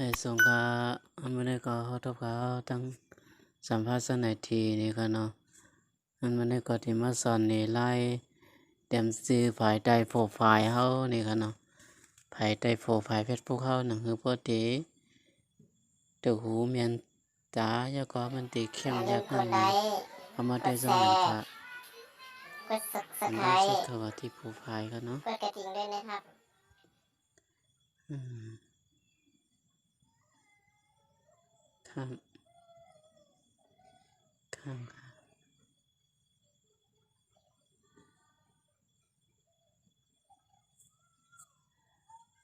ในส่งก็มันได้ก็เขาทบเขาตั้งสัมภาษณ์ในทีนี่ก็เนาะมันมันได้ก็ที่มาสอนนี่ไล่เตรียมซื้อภายใต้โปรไฟล์เฮานี่ก็เนาะภายใต้โปรไฟล์เฟซบุ๊กเฮานั่นคือปกติตัวหูเมียนตาแล้วก็มันติเข้มอย่าลืยัมกกนั่ดนไลนี่ค์เขามาได้สมัครค่ะกดมันได้ subscribe สุดเท่ากับที่โปรไฟล์เขาเนาะกดกระดิ่งด้วยนะครับ อืม ข้ามข้ามค่ะ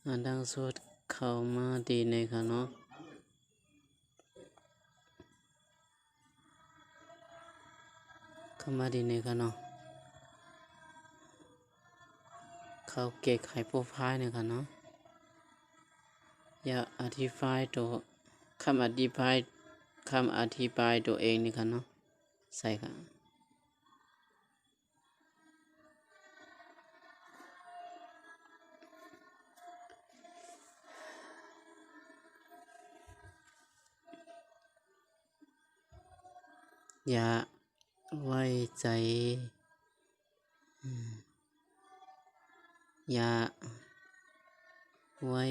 อันดังสุดเข้ามาดีในค่ะเนาะเข้ามาดีในค่ะเนาะเข้าเก็กไฮโปรไฟล์เนี่ยค่ะเนาะอย่าอธิบายตัว คำอธิบายคำอธิบายตัวเองนี่ค่ะเนาะใส่ค่ะอย่าไว้ใจอย่าไว้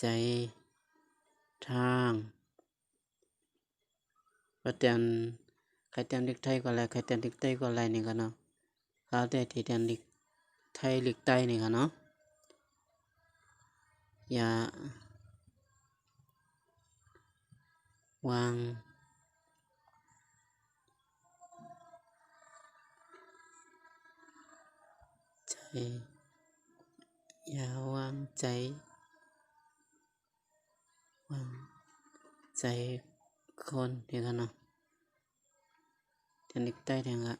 ใจ ทางประเตียนใครเตียนลิกไทยก็อะไรใครเตียนลิกใต้ก็อะไรนี่กันเนาะเขาแต่ที่เตียนลิกไทยลิกใต้นี่กันเนาะอย่าวางใจอย่าวางใจ ใจคนเดียกันเนาะจะนึกได้ยังอะ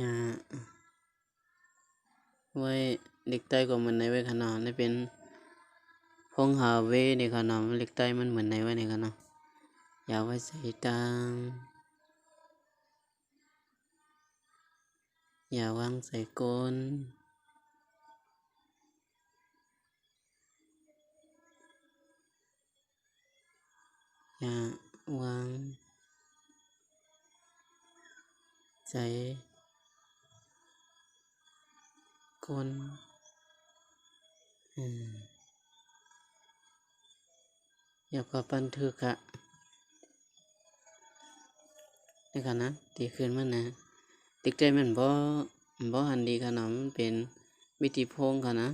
ย่าไว้เล็กใต้ก็เหมือนในไว้ขนาดนี่เป็นพงหาเวในขนาดเล็กใต้มันเหมือนในไว้ในขนาดอย่าไว้ใส่ตัง อย่าวางใส่ก้นอย่าวางใจก้นอืมอย่าพอบันทึกอะนี่กันนะตีขึ้นมันนะ ติกใจมันบ่บ่หันดีขนาดมันเป็นวิธีพงค่ะนะ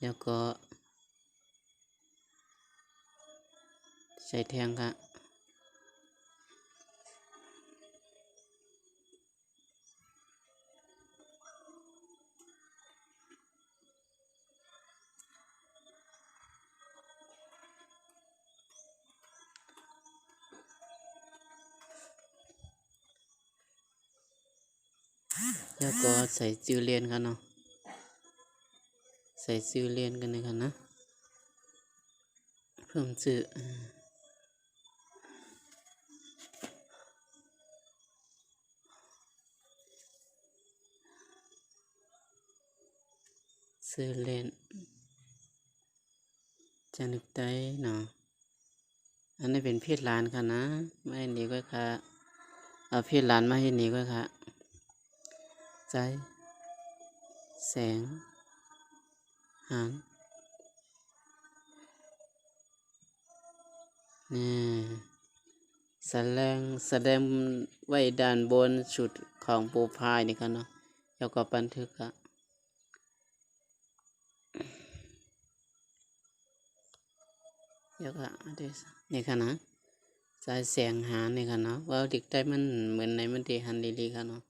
แล้วก็ใส่แทงค่ะ แล้วก็ใส่ชื่อเรียนกันเนาะใส่ชื่อเรียนกันเลยกันนะเพิ่มชื่ออ่าชื่อเรียนจะนึกได้เนาะอันนี้เป็นเพศหลานค่ะนะไม่ให้หนีก็ค่ะ เอาเพศหลานมาให้หนีก็ค่ะ ใจ แสง หางนี่แสดงแสดงไว้ด้านบนสุดของปรไฟล์นี่ครับเนาะแล้วก็บันทึกอะแล้วก็อันที่สามนี่ค่ะนะสายแสงหางนี่ค่ะเนาะว่าเดิกได้มันเหมือนในมันที่หันดีๆค่ะเนาะ